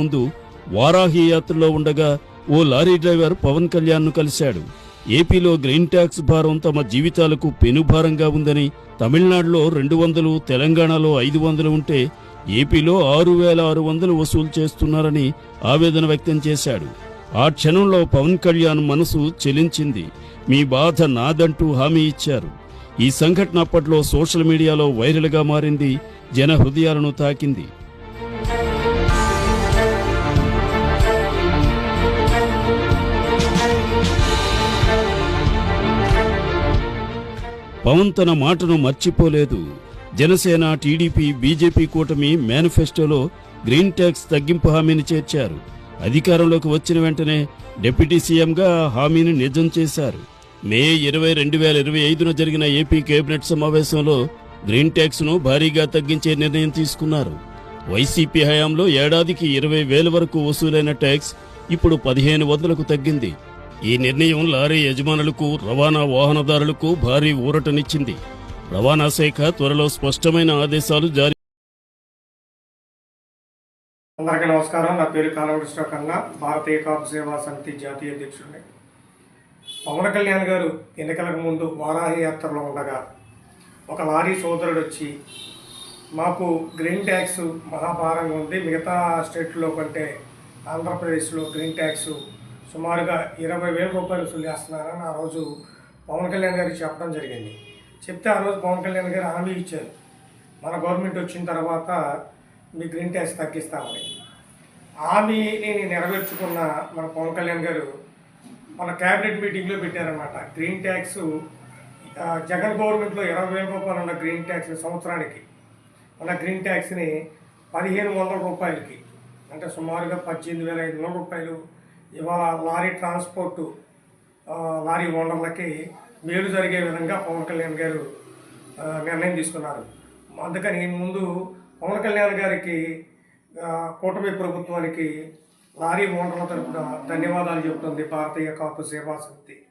ముందు వారాహి యాత్రలో ఉండగా ఓ లారీ డ్రైవర్ పవన్ కళ్యాణ్ను కలిశాడు. ఏపీలో గ్రీన్ ట్యాక్స్ భారం తమ జీవితాలకు పెనుభారంగా ఉందని తమిళనాడులో రెండు వందలు తెలంగాణలో ఐదు వందలు ఉంటే ఏపీలో ఆరు వేల ఆరు వందలు వసూలు చేస్తున్నారని ఆవేదన వ్యక్తం చేశాడు. ఆ క్షణంలో పవన్ కళ్యాణ్ మనసు చెలించింది. మీ బాధ నాదంటూ హామీ ఇచ్చారు. ఈ సంఘటన అప్పట్లో సోషల్ మీడియాలో వైరల్గా మారింది జన హృదయాలను తాకింది. పవన్ తన మాటను మర్చిపోలేదు. జనసేన టీడీపీ బీజేపీ కూటమి మేనిఫెస్టోలో గ్రీన్ ట్యాక్స్ తగ్గింపు హామీని చేర్చారు. అధికారంలోకి వచ్చిన వెంటనే డిప్యూటీ సీఎంగా హామీని నిజం చేశారు. మే ఇరవై రెండు వేల ఇరవై ఐదున జరిగిన ఏపీ కేబినెట్ సమావేశంలో గ్రీన్ ట్యాక్స్ను భారీగా తగ్గించే నిర్ణయం తీసుకున్నారు. వైసీపీ హయాంలో ఏడాదికి ఇరవై వేల వరకు వసూలైన ట్యాక్స్ ఇప్పుడు పదిహేను వందలకు తగ్గింది. ఈ నిర్ణయం లారీ యజమానులకు రవాణా వాహనదారులకు భారీ ఊరటనిచ్చింది. రవాణా శాఖ త్వరలో స్పష్టమైన ఆదేశాలు జారీ అందరికీ నమస్కారం. నా పేరు కాలవృష్ణ కన్నా భారతీయ కాపు సేవా సమితి జాతీయ అధ్యక్షుడిని. పవన్ కళ్యాణ్ గారు ఎన్నికలకు ముందు వారాహి యాత్రలో ఉండగా ఒక లారీ సోదరుడు వచ్చి మాకు గ్రీన్ ట్యాక్స్ మహాభారంగా ఉంది. మిగతా స్టేట్లో కంటే ఆంధ్రప్రదేశ్లో గ్రీన్ ట్యాక్స్ సుమారుగా ఇరవై వేల రూపాయలు వసూలు చేస్తున్నారని ఆ రోజు పవన్ కళ్యాణ్ గారికి చెప్పడం జరిగింది. చెప్తే ఆ రోజు పవన్ కళ్యాణ్ గారు హామీ ఇచ్చారు. మన గవర్నమెంట్ వచ్చిన తర్వాత మీ గ్రీన్ ట్యాక్స్ తగ్గిస్తామని. హామీని నెరవేర్చుకున్న మన పవన్ కళ్యాణ్ గారు మన క్యాబినెట్ మీటింగ్లో పెట్టారనమాట గ్రీన్ ట్యాక్స్ జగన్ గవర్నమెంట్లో ఇరవై వేల రూపాయలు ఉన్న గ్రీన్ ట్యాక్స్ సంవత్సరానికి. మన గ్రీన్ ట్యాక్స్ని పదిహేను వందల రూపాయలకి అంటే సుమారుగా పద్దెనిమిది వేల ఐదు వందల రూపాయలు ఇవాళ లారీ ట్రాన్స్పోర్టు లారీ ఓనర్లకి మేలు జరిగే విధంగా పవన్ కళ్యాణ్ గారు నిర్ణయం తీసుకున్నారు. అందుకని ముందు పవన్ కళ్యాణ్ గారికి కూటమి ప్రభుత్వానికి లారీ ఓనర్ల తరపున ధన్యవాదాలు చెబుతుంది. భారతీయ కాపు సేవా సమితి.